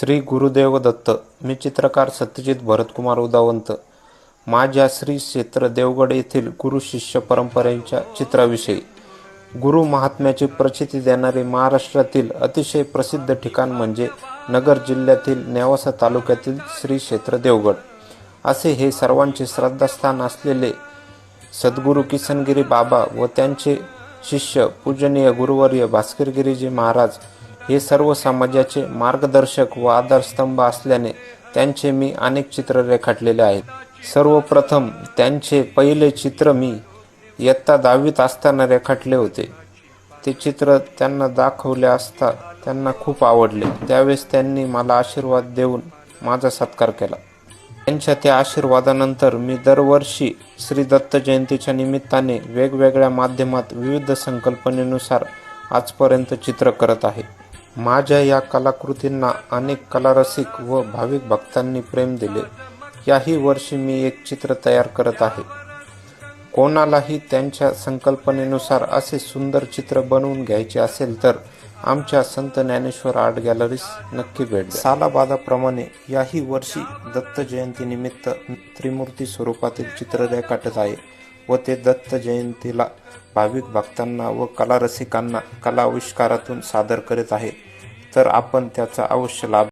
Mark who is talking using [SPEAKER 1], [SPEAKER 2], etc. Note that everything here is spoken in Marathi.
[SPEAKER 1] श्री गुरुदेव दत्त मी चित्रकार सत्यजित भरतकुमार उदावंत. माझ्या श्री क्षेत्र देवगड येथील गुरु शिष्य परंपरेच्या चित्राविषयी. गुरु महात्म्याची प्रचिती देणारे महाराष्ट्रातील अतिशय प्रसिद्ध ठिकाण म्हणजे नगर जिल्ह्यातील नेवासा तालुक्यातील श्री क्षेत्र देवगड. असे हे सर्वांचे श्रद्धास्थान असलेले सद्गुरू किसनगिरी बाबा व त्यांचे शिष्य पूजनीय गुरुवर्य भास्करगिरीजी महाराज हे सर्व समाजाचे मार्गदर्शक व आधारस्तंभ असल्याने त्यांचे मी अनेक चित्र रेखाटलेले आहेत. सर्वप्रथम त्यांचे पहिले चित्र मी इयत्ता दहावीत असताना रेखाटले होते. ते चित्र त्यांना दाखवले असता त्यांना खूप आवडले. त्यावेळेस त्यांनी मला आशीर्वाद देऊन माझा सत्कार केला. त्यांच्या त्या आशीर्वादानंतर मी दरवर्षी श्री दत्त जयंतीच्या निमित्ताने वेगवेगळ्या माध्यमात विविध संकल्पनेनुसार आजपर्यंत चित्र करत आहे. माझ्या या कलाकृतींना अनेक कलारसिक व भाविक भक्तांनी प्रेम दिले. याही वर्षी मी एक चित्र तयार करत आहे. कोणालाही त्यांच्या संकल्पनेनुसार असे सुंदर चित्र बनवून घ्यायचे असेल तर आमच्या संत ज्ञानेश्वर आर्ट गॅलरीस नक्की भेट सालाबादाप्रमाणे याही वर्षी दत्त जयंतीनिमित्त त्रिमूर्ती स्वरूपातील चित्र रेखाटत आहे. व ते दत्त जयंतीला. भाविक भक्तांना व कलारसिकांना कलाविष्कारातून सादर करीत आहे. तर आपण त्याचा अवश्य लाभ